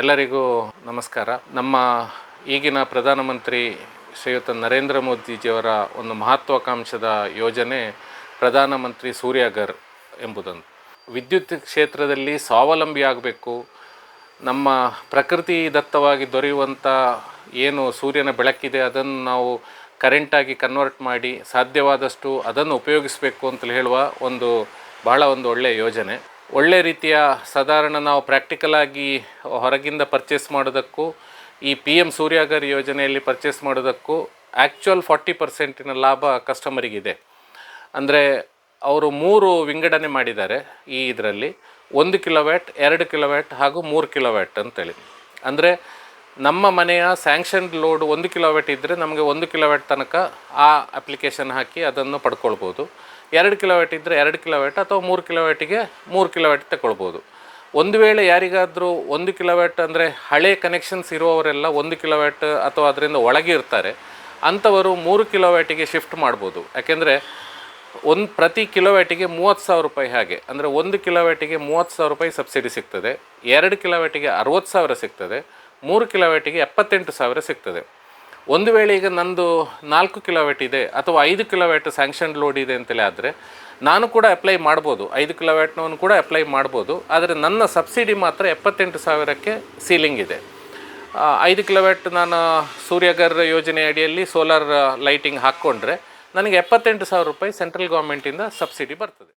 ಎಲ್ಲರಿಗೂ ನಮಸ್ಕಾರ. ನಮ್ಮ ಈಗಿನ ಪ್ರಧಾನಮಂತ್ರಿ ಶ್ರೀಯುತ ನರೇಂದ್ರ ಮೋದಿಜಿಯವರ ಒಂದು ಮಹತ್ವಾಕಾಂಕ್ಷದ ಯೋಜನೆ ಪ್ರಧಾನಮಂತ್ರಿ ಸೂರ್ಯಗರ್ ಎಂಬುದನ್ನು ವಿದ್ಯುತ್ ಕ್ಷೇತ್ರದಲ್ಲಿ ಸ್ವಾವಲಂಬಿ ಆಗಬೇಕು. ನಮ್ಮ ಪ್ರಕೃತಿ ದತ್ತವಾಗಿ ದೊರೆಯುವಂಥ ಏನು ಸೂರ್ಯನ ಬೆಳಕಿದೆ ಅದನ್ನು ನಾವು ಕರೆಂಟಾಗಿ ಕನ್ವರ್ಟ್ ಮಾಡಿ ಸಾಧ್ಯವಾದಷ್ಟು ಅದನ್ನು ಉಪಯೋಗಿಸಬೇಕು ಅಂತಲೇ ಹೇಳುವ ಒಂದು ಬಹಳ ಒಂದು ಒಳ್ಳೆಯ ಯೋಜನೆ. ಒಳ್ಳೆ ರೀತಿಯ ಸಾಧಾರಣ ನಾವು ಪ್ರಾಕ್ಟಿಕಲ್ ಆಗಿ ಹೊರಗಿಂದ ಪರ್ಚೇಸ್ ಮಾಡೋದಕ್ಕೂ, ಈ ಪಿ ಎಂ ಸೂರ್ಯಾಗರ್ ಯೋಜನೆಯಲ್ಲಿ ಪರ್ಚೇಸ್ ಮಾಡೋದಕ್ಕೂ ಆ್ಯಕ್ಚುಯಲ್ ಫಾರ್ಟಿ ಪರ್ಸೆಂಟಿನ ಲಾಭ ಕಸ್ಟಮರಿಗಿದೆ ಅಂದರೆ ಅವರು ಮೂರು ವಿಂಗಡಣೆ ಮಾಡಿದ್ದಾರೆ ಈ ಇದರಲ್ಲಿ. ಒಂದು ಕಿಲೋವ್ಯಾಟ್ ಎರಡು ಕಿಲೋವ್ಯಾಟ್ ಹಾಗೂ ಮೂರು ಕಿಲೋವ್ಯಾಟ್ ಅಂತೇಳಿ. ಅಂದರೆ ನಮ್ಮ ಮನೆಯ ಸ್ಯಾಂಕ್ಷನ್ ಲೋಡ್ ಒಂದು ಕಿಲೋವ್ಯಾಟ್ ಇದ್ದರೆ ನಮಗೆ ಒಂದು ಕಿಲೋವ್ಯಾಟ್ ತನಕ ಆ ಅಪ್ಲಿಕೇಶನ್ ಹಾಕಿ ಅದನ್ನು ಪಡ್ಕೊಳ್ಬೋದು. ಎರಡು ಕಿಲೋವ್ಯಾಟ್ ಇದ್ದರೆ ಎರಡು ಕಿಲೋವ್ಯಾಟ್ ಅಥವಾ ಮೂರು ಕಿಲೋವ್ಯಾಟಿಗೆ ಮೂರು ಕಿಲೋವ್ಯಾಟ್ ತಗೊಳ್ಬೋದು. ಒಂದು ವೇಳೆ ಯಾರಿಗಾದರೂ ಒಂದು ಕಿಲೋವ್ಯಾಟ್ ಅಂದರೆ ಹಳೆ ಕನೆಕ್ಷನ್ಸ್ ಇರುವವರೆಲ್ಲ ಒಂದು ಕಿಲೋವ್ಯಾಟ್ ಅಥವಾ ಅದರಿಂದ ಒಳಗೆ ಇರ್ತಾರೆ, ಅಂಥವರು ಮೂರು ಕಿಲೋವ್ಯಾಟಿಗೆ ಶಿಫ್ಟ್ ಮಾಡ್ಬೋದು. ಯಾಕೆಂದರೆ ಒಂದು ಪ್ರತಿ ಕಿಲೋವ್ಯಾಟಿಗೆ ಮೂವತ್ತು ಸಾವಿರ ರೂಪಾಯಿ ಹಾಗೆ, ಅಂದರೆ ಒಂದು ಕಿಲೋವ್ಯಾಟಿಗೆ ಮೂವತ್ತು ಸಾವಿರ ರೂಪಾಯಿ ಸಬ್ಸಿಡಿ ಸಿಗ್ತದೆ, ಎರಡು ಕಿಲೋವ್ಯಾಟಿಗೆ ಅರುವತ್ತು ಸಾವಿರ ಸಿಗ್ತದೆ ಮೂರು ಕಿಲೋವ್ಯಾಟಿಗೆ ಎಪ್ಪತ್ತೆಂಟು ಸಾವಿರ ಸಿಗ್ತದೆ. ಒಂದು ವೇಳೆ ಈಗ ನಂದು ನಾಲ್ಕು ಕಿಲೋವ್ಯಾಟ್ ಇದೆ ಅಥವಾ ಐದು ಕಿಲೋವ್ಯಾಟ್ ಸ್ಯಾಂಕ್ಷನ್ ಲೋಡ್ ಇದೆ ಅಂತಲೇ ಆದರೆ ನಾನು ಕೂಡ ಅಪ್ಲೈ ಮಾಡ್ಬೋದು. ಐದು ಕಿಲೋವ್ಯಾಟ್ನವನು ಕೂಡ ಅಪ್ಲೈ ಮಾಡ್ಬೋದು. ಆದರೆ ನನ್ನ ಸಬ್ಸಿಡಿ ಮಾತ್ರ ಎಪ್ಪತ್ತೆಂಟು ಸಾವಿರಕ್ಕೆ ಸೀಲಿಂಗ್ ಇದೆ. ಐದು ಕಿಲೋವ್ಯಾಟ್ ನಾನು ಸೂರ್ಯಗರ್ ಯೋಜನೆ ಅಡಿಯಲ್ಲಿ ಸೋಲಾರ್ ಲೈಟಿಂಗ್ ಹಾಕ್ಕೊಂಡ್ರೆ ನನಗೆ ಎಪ್ಪತ್ತೆಂಟು ಸಾವಿರ ರೂಪಾಯಿ ಸೆಂಟ್ರಲ್ ಗೌರ್ಮೆಂಟಿಂದ ಸಬ್ಸಿಡಿ ಬರ್ತದೆ.